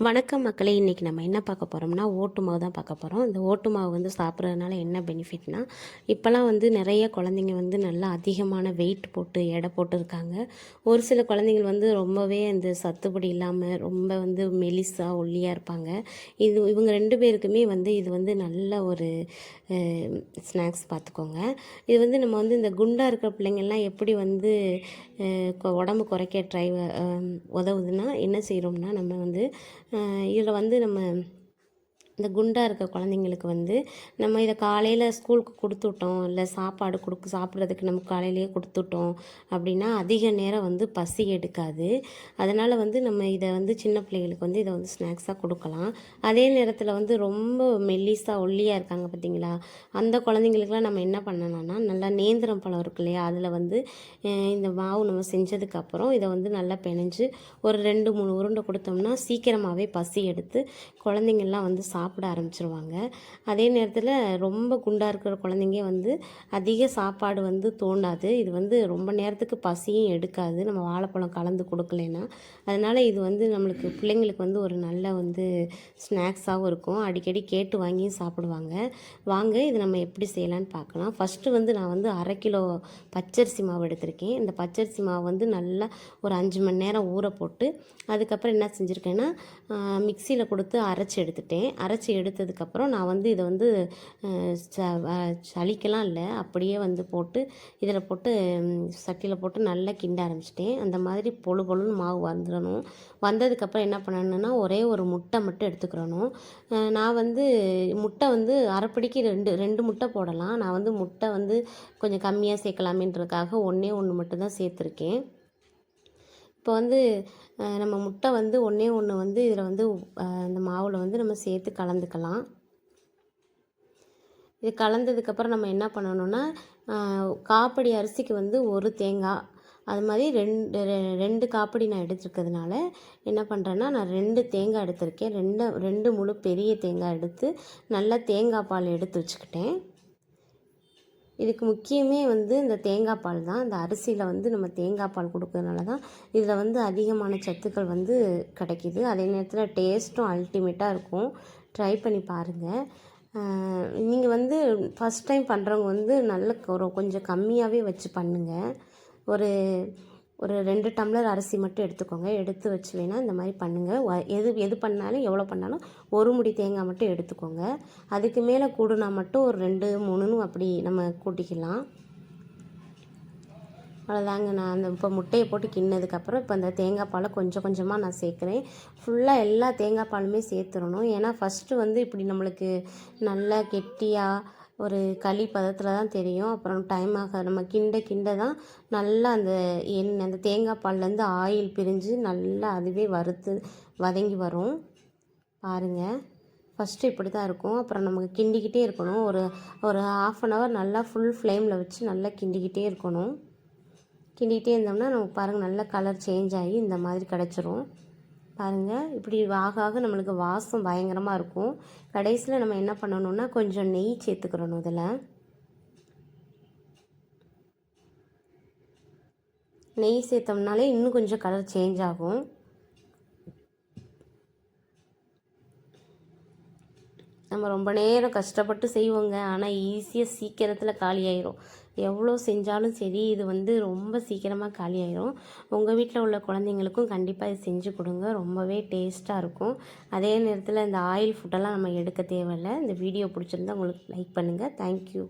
வணக்கம் மக்களே இன்றைக்கி நம்ம என்ன பார்க்க போகிறோம்னா ஓட்டு மாவு தான் பார்க்க போகிறோம் இந்த ஓட்டு மாவு வந்து சாப்பிட்றதுனால என்ன பெனிஃபிட்னா இப்போலாம் வந்து நிறைய குழந்தைங்க வந்து நல்லா அதிகமான வெயிட் போட்டு எடை போட்டு இருக்காங்க ஒரு சில குழந்தைங்கள் வந்து ரொம்பவே இந்த சத்துப்படி இல்லாமல் ரொம்ப வந்து மெலிசாக ஒல்லியாக இருப்பாங்க. இது இவங்க ரெண்டு பேருக்குமே வந்து இது வந்து நல்ல ஒரு ஸ்நாக்ஸ் பார்த்துக்கோங்க. இது வந்து நம்ம வந்து இந்த குண்டாக இருக்கிற பிள்ளைங்கள்லாம் எப்படி வந்து கொ- உடம்பு குறைக்க ட்ரை உதவுதுன்னா என்ன செய்கிறோம்னா நம்ம வந்து இதில் வந்து நம்ம இந்த குண்டாக இருக்க குழந்தைங்களுக்கு வந்து நம்ம இதை காலையில் ஸ்கூலுக்கு கொடுத்துட்டோம் இல்லை சாப்பாடு கொடுக்க சாப்பிட்றதுக்கு நம்ம காலையிலேயே கொடுத்துட்டோம் அப்படின்னா அதிக நேரம் வந்து பசி எடுக்காது. அதனால் வந்து நம்ம இதை வந்து சின்ன பிள்ளைகளுக்கு வந்து இதை வந்து ஸ்நாக்ஸாக கொடுக்கலாம். அதே நேரத்தில் வந்து ரொம்ப மெல்லிஸாக ஒல்லியாக இருக்காங்க பார்த்தீங்களா அந்த குழந்தைங்களுக்குலாம் நம்ம என்ன பண்ணலாம்னா நல்லா நேந்திரம் பழம் இருக்கு இல்லையா? அதில் வந்து இந்த மாவு நம்ம செஞ்சதுக்கப்புறம் இதை வந்து நல்லா பிணைஞ்சு ஒரு ரெண்டு மூணு உருண்டை கொடுத்தோம்னா சீக்கிரமாகவே பசி எடுத்து குழந்தைங்கள்லாம் வந்து சாப்பிட ஆரம்பிச்சிருவாங்க. அதே நேரத்தில் ரொம்ப குண்டாக இருக்கிற குழந்தைங்க வந்து அதிக சாப்பாடு வந்து தோண்டாது. இது வந்து ரொம்ப நேரத்துக்கு பசியும் எடுக்காது. நம்ம வாழைப்பழம் கலந்து கொடுக்கலைன்னா. அதனால் இது வந்து நம்மளுக்கு பிள்ளைங்களுக்கு வந்து ஒரு நல்ல வந்து ஸ்நாக்ஸாகவும் இருக்கும். அடிக்கடி கேட்டு வாங்கியும் சாப்பிடுவாங்க. வாங்க இது நம்ம எப்படி செய்யலான்னு பார்க்கலாம். ஃபஸ்ட்டு வந்து நான் வந்து அரை கிலோ பச்சரிசி மாவு எடுத்திருக்கேன். இந்த பச்சரிசி மாவு வந்து நல்லா ஒரு அஞ்சு மணி நேரம் ஊற போட்டு அதுக்கப்புறம் என்ன செஞ்சுருக்கேன்னா மிக்சியில் கொடுத்து அரைச்சி எடுத்துட்டேன். அரைச்சி எடுத்ததுக்கப்புறம் நான் வந்து இதை வந்து ஆஹ், ச- இல்லை. அப்படியே வந்து போட்டு இதில் போட்டு சட்டியில் போட்டு நல்லா கிண்ட ஆரம்பிச்சிட்டேன். அந்த மாதிரி பொழு பொழுன்னு மாவு வந்துடணும் வந்ததுக்கப்புறம் என்ன பண்ணணும்னா ஒரே ஒரு முட்டை மட்டும் எடுத்துக்கிறணும். நான் வந்து முட்டை வந்து அரைப்படிக்கு ரெண்டு ரெண்டு முட்டை போடலாம். நான் வந்து முட்டை வந்து கொஞ்சம் கம்மியாக சேர்க்கலாமேன்றதுக்காக ஒன்றே ஒன்று மட்டும் தான் சேர்த்துருக்கேன். இப்போ வந்து நம்ம முட்டை வந்து ஒன்றே ஒன்று வந்து இதில் வந்து இந்த மாவில் வந்து நம்ம சேர்த்து கலந்துக்கலாம். இது கலந்ததுக்கப்புறம் நம்ம என்ன பண்ணணும்னா காப்படி அரிசிக்கு வந்து ஒரு தேங்காய் அது மாதிரி ரெண்டு ரெ- ரெண்டு காப்படி நான் எடுத்துருக்கிறதுனால என்ன பண்ணுறேன்னா நான் ரெண்டு தேங்காய் எடுத்திருக்கேன். ரெண்டு ரெண்டு முழு பெரிய தேங்காய் எடுத்து நல்லா தேங்காய் பால் எடுத்து வச்சுக்கிட்டேன். இதுக்கு முக்கியமே வந்து இந்த தேங்காய் பால் தான். இந்த அரிசியில் வந்து நம்ம தேங்காய் பால் கொடுக்கறதுனால தான் இதில் வந்து அதிகமான சத்துக்கள் வந்து கிடைக்கிது. அதே நேரத்தில் டேஸ்ட்டும் அல்டிமேட்டாக இருக்கும். ட்ரை பண்ணி பாருங்கள் நீங்கள் வந்து ஃபஸ்ட் டைம் பண்ணுறவங்க வந்து நல்ல ஒரு கொஞ்சம் கம்மியாகவே வச்சு பண்ணுங்கள் ஒரு ஒரு ரெண்டு டம்ளர் அரிசி மட்டும் எடுத்துக்கோங்க. எடுத்து வச்சு வேணால் இந்த மாதிரி பண்ணுங்கள் வ- எது எது பண்ணாலும் எவ்வளோ பண்ணாலும் ஒரு முடி தேங்காய் மட்டும் எடுத்துக்கோங்க. அதுக்கு மேலே கூடுனா மட்டும் ஒரு ரெண்டு மூணுன்னு அப்படி நம்ம கூட்டிக்கலாம். அவ்வளோதாங்க நான் அந்த இப்போ முட்டையை போட்டு கிண்ணதுக்கப்புறம் இப்போ அந்த தேங்காய் பாலை கொஞ்சம் கொஞ்சமாக நான் சேர்க்குறேன். ஃபுல்லாக எல்லா தேங்காய் பாலுமே சேர்த்துடணும். ஏன்னா ஃபஸ்ட்டு வந்து இப்படி நம்மளுக்கு நல்லா கெட்டியாக ஒரு களி பதத்தில் தான் தெரியும். அப்புறம் டைம் ஆக நம்ம கிண்ட கிண்ட தான் நல்லா அந்த எண்ணெய் அந்த தேங்காய் பால்லேருந்து ஆயில் பிரிஞ்சு நல்லா அதுவே வறுத்து வதங்கி வரும். பாருங்கள் ஃபஸ்ட்டு இப்படி தான் இருக்கும். அப்புறம் நமக்கு கிண்டிக்கிட்டே இருக்கணும். ஒரு ஒரு ஆஃப் அன் ஹவர் நல்லா ஃபுல் ஃப்ளேமில் வச்சு நல்லா கிண்டிக்கிட்டே இருக்கணும். கிண்டிக்கிட்டே இருந்தோம்னா நமக்கு பாருங்கள் நல்லா கலர் சேஞ்ச் ஆகி இந்த மாதிரி கிடச்சிரும். பாருங்கள் இப்படி ஆக ஆக நம்மளுக்கு வாசம் பயங்கரமாக இருக்கும். கடைசியில் நம்ம என்ன பண்ணணுன்னா கொஞ்சம் நெய் சேர்த்துக்கிறணும் இதில். நெய் சேர்த்தோம்னாலே இன்னும் கொஞ்சம் கலர் சேஞ்ச் ஆகும். நம்ம ரொம்ப நேரம் கஷ்டப்பட்டு செய்வோங்க. ஆனால் ஈஸியாக சீக்கிரத்தில் காலியாயிரும் எவ்வளோ செஞ்சாலும் சரி இது வந்து ரொம்ப சீக்கிரமாக காலியாயிரும் உங்கள் வீட்டில் உள்ள குழந்தைங்களுக்கும் கண்டிப்பாக இது செஞ்சு கொடுங்க. ரொம்பவே டேஸ்ட்டாக இருக்கும். அதே நேரத்தில் இந்த ஆயில் ஃபுட்டெல்லாம் நம்ம எடுக்க தேவையில்லை. இந்த வீடியோ பிடிச்சிருந்தா உங்களுக்கு லைக் பண்ணுங்கள் தேங்க்யூ.